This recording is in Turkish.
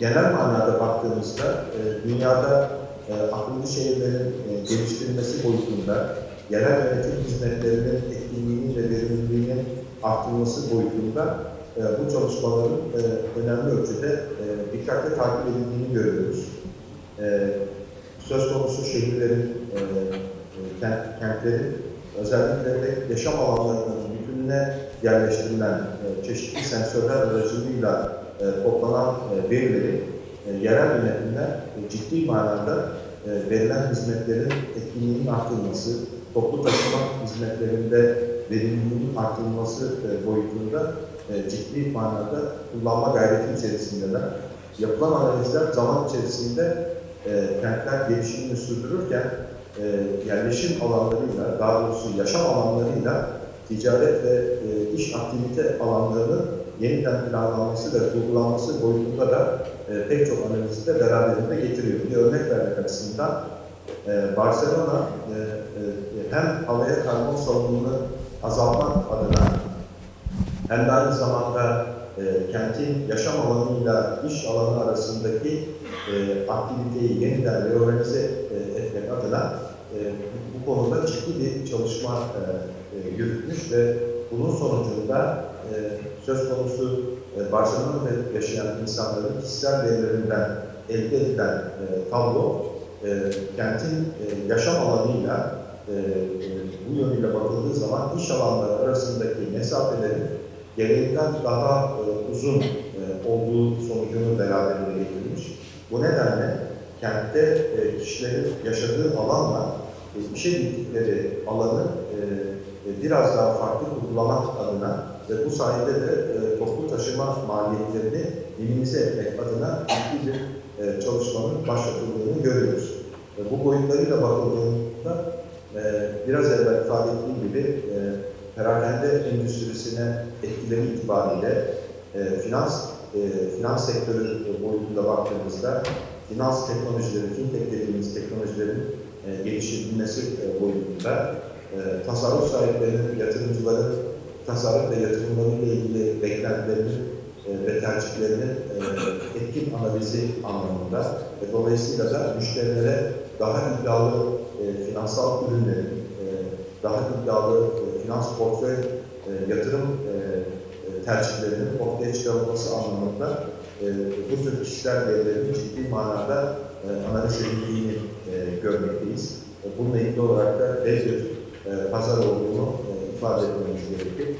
genel manada baktığımızda e, dünyada e, akıllı şehirlerin e, geliştirilmesi boyutunda, yerel yönetim hizmetlerinin etkinliğinin ve verimliliğinin arttırılması boyutunda e, bu çalışmaların e, önemli ölçüde e, dikkatle takip edildiğini görüyoruz. E, söz konusu şehirlerin, e, e, kent, kentlerin özellikle de yaşam alanlarının bütününe yerleştirilen e, çeşitli sensörler aracılığıyla e, toplanan e, verileri e, yerel yönetimler e, ciddi manada verilen hizmetlerin etkinliğinin artırılması, toplu taşıma hizmetlerinde verimliliğin artırılması e, boyutunda ciddi manada kullanma gayreti içerisindeler. Yapılan analizler zaman içerisinde e, kentler gelişimini sürdürürken e, yerleşim alanlarıyla, daha doğrusu yaşam alanlarıyla ticaret ve e, iş aktivite alanlarının yeniden planlanması ve kurgulanması boyutunda da e, pek çok analizi de beraberinde getiriyor. Bir örnek vermek açısından e, Barcelona e, e, hem havaya karbon salınımını azaltmak adına hem de aynı zamanda e, kentin yaşam alanıyla iş alanı arasındaki e, aktiviteyi yeniden reorganize e, etmek adına e, bu konuda ciddi bir çalışma e, e, yürütmüş ve bunun sonucunda e, söz konusu e, Barcelona'da yaşayan insanların kişisel verilerinden elde edilen e, tablo e, kentin e, yaşam alanıyla e, e, bu yönüyle bakıldığı zaman iş alanları arasındaki mesafelerin gereğinden daha e, uzun e, olduğu sonucunu beraberinde getirmiş. Bu nedenle kentte e, kişilerin yaşadığı alanla e, işe gittikleri alanı biraz daha farklı uygulamak adına ve bu sayede de e, toplu taşıma maliyetlerini minimize etmek adına ciddi bir e, çalışmanın başlatıldığını görüyoruz. E, bu boyutlarıyla bakıldığında e, biraz evvel ifade ettiğim gibi e, perakende endüstrisine etkileri itibariyle e, finans e, finans sektörü boyutunda baktığımızda finans teknolojileri, fintech dediğimiz teknolojilerin e, geliştirilmesi e, boyutunda e, tasarruf sahiplerinin, yatırımcıların tasarruf ve yatırımlarıyla ilgili beklentilerinin e, ve tercihlerinin e, etkin analizi anlamında ve dolayısıyla da müşterilere daha iddialı e, finansal ürünlerin, daha iddialı finans portföy yatırım tercihlerinin ortaya çıkarılması anlamında bu tür kişiler verilerinin ciddi manada e, analiz edildiğini e, görmekteyiz. Bununla ilgili olarak da dev pazar olduğunu e, ifade etmemiz gerekir.